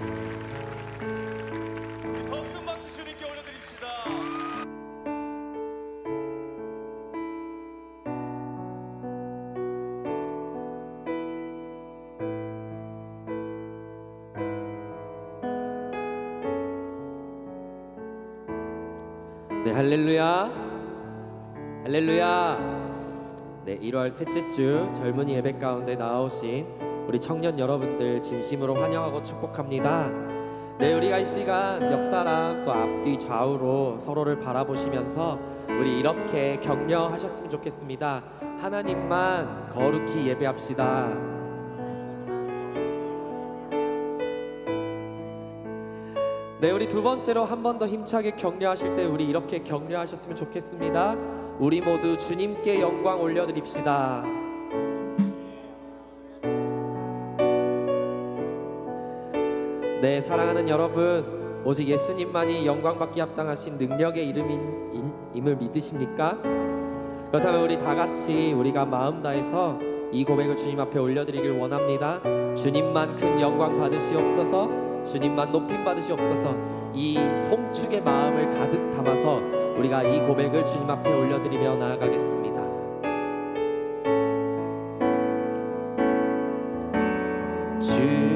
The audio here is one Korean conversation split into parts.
더큰 박수 주님께 올려드립시다. 네, 할렐루야. 할렐루야. 네, 1월 셋째 주 젊은이 예배 가운데 나오신 우리 청년 여러분들 진심으로 환영하고 축복합니다. 네, 우리가 이 시간 옆 사람 또 앞뒤 좌우로 서로를 바라보시면서 우리 이렇게 격려하셨으면 좋겠습니다. 하나님만 거룩히 예배합시다. 네, 우리 두 번째로 한 번 더 힘차게 격려하실 때 우리 이렇게 격려하셨으면 좋겠습니다. 우리 모두 주님께 영광 올려드립시다. 네, 사랑하는 여러분, 오직 예수님만이 영광받기 합당하신 능력의 이름인 인- 임을 믿으십니까? 그렇다면 우리 다 같이 우리가 마음 다해서 이 고백을 주님 앞에 올려드리길 원합니다. 주님만 큰 영광 받으시옵소서. 주님만 높임 받으시옵소서. 이 송축의 마음을 가득 담아서 우리가 이 고백을 주님 앞에 올려드리며 나아가겠습니다. 주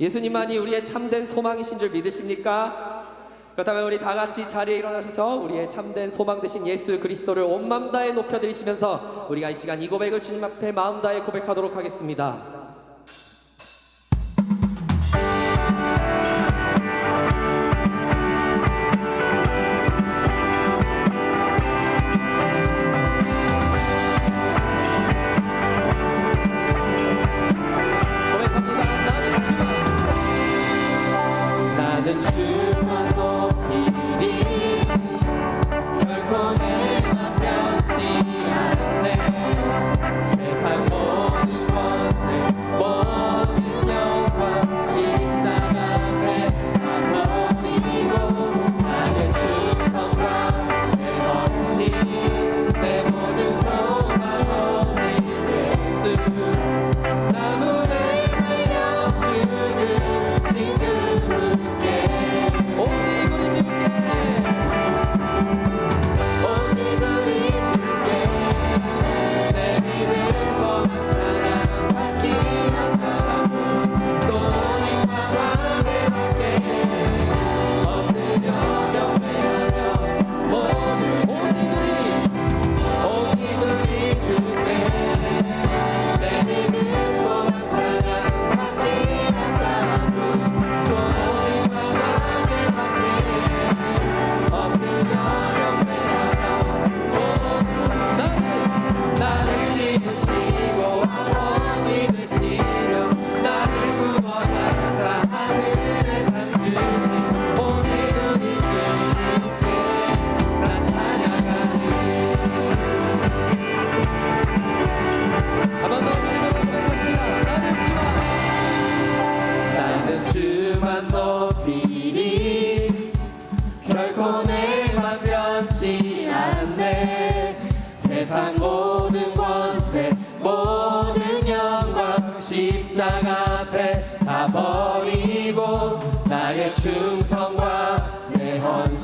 예수님만이 우리의 참된 소망이신 줄 믿으십니까? 그렇다면 우리 다 같이 자리에 일어나셔서 우리의 참된 소망 되신 예수 그리스도를 온 마음 다해 높여드리시면서 우리가 이 시간 이 고백을 주님 앞에 마음 다해 고백하도록 하겠습니다.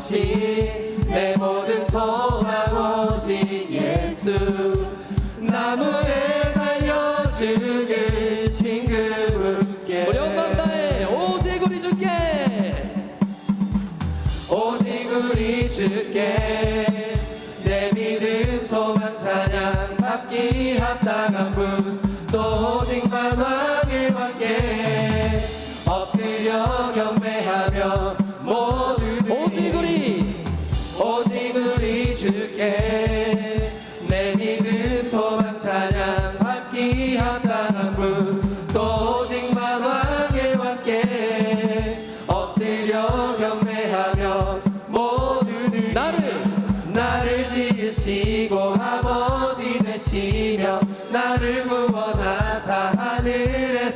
아버지 내 모든 소가 오지 예수 나무에 달려 죽을 징그럽게. 어려운 밤 다해 오직 우리 주께. 오직 우리 주께. 내 믿음 소망 찬양 받기 합당한 분. 나를 구원하사 하늘에서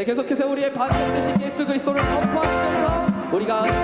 네, 계속해서 우리의 반성되신 예수 그리스도를 선포하시면서 우리가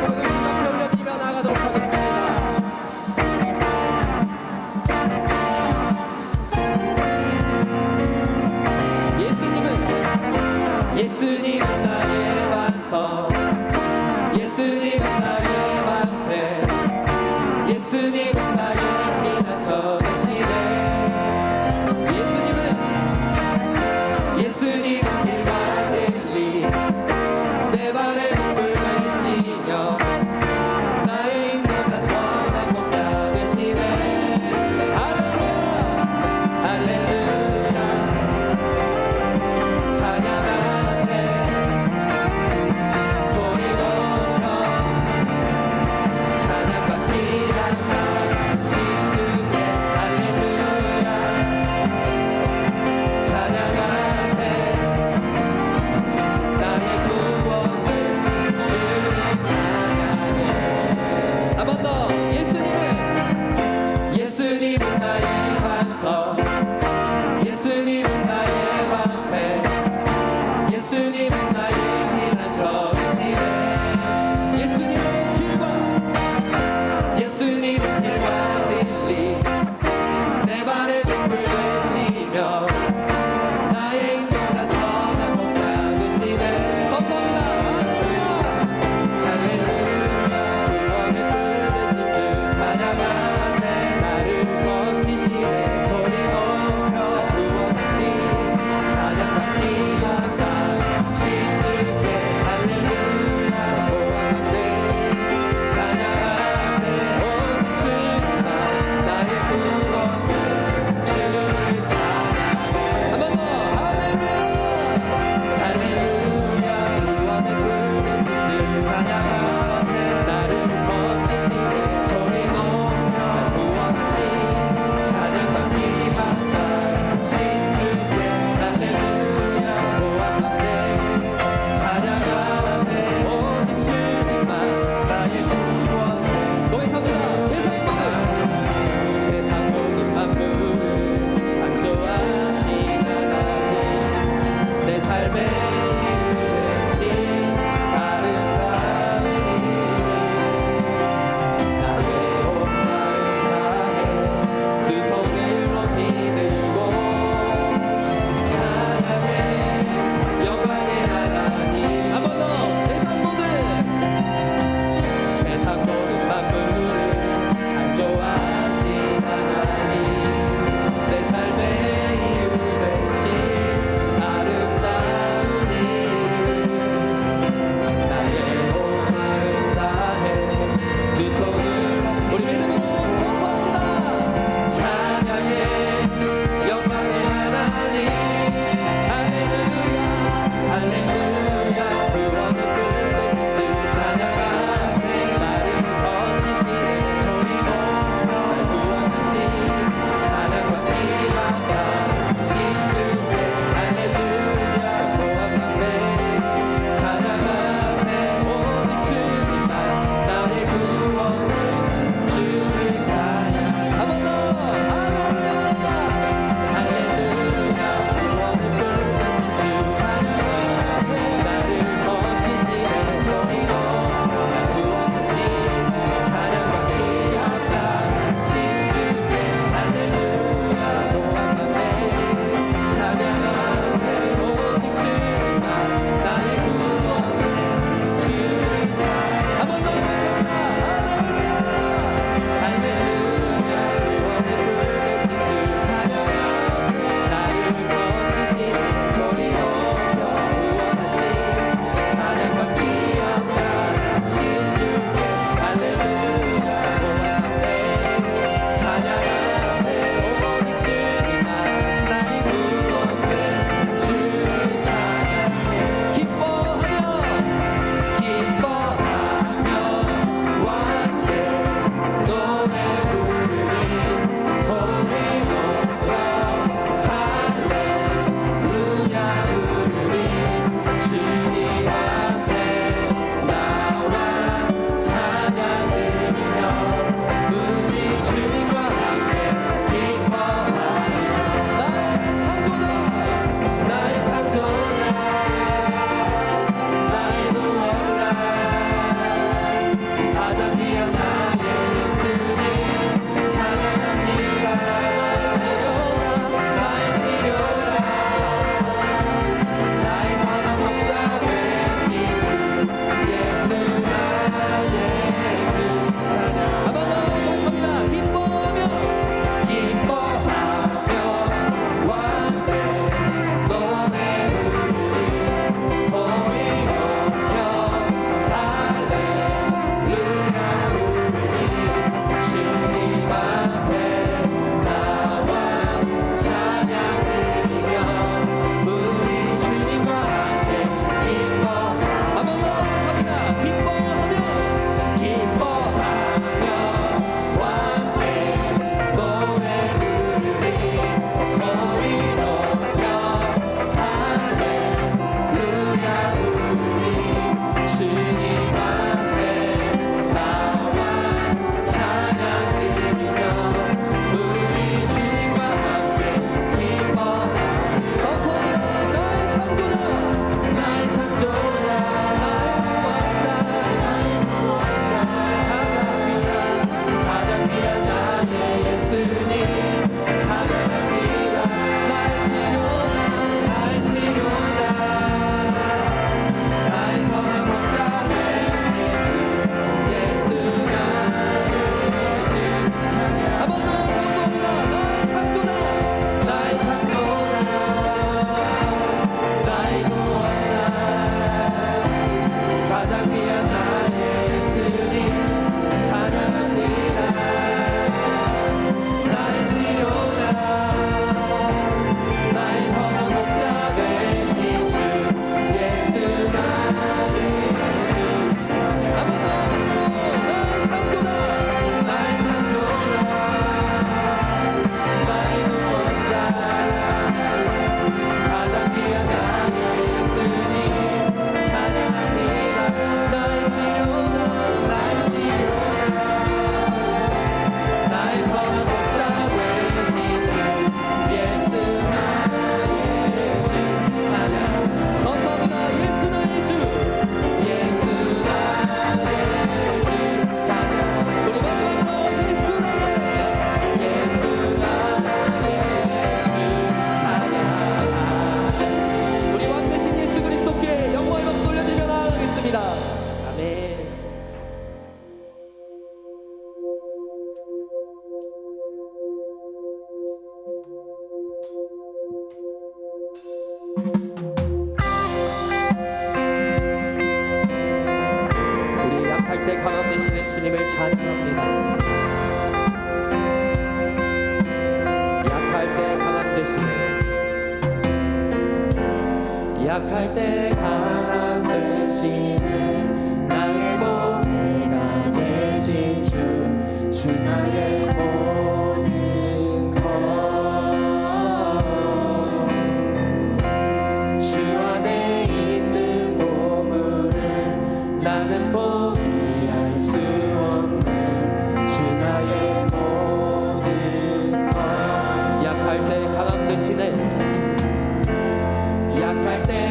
약할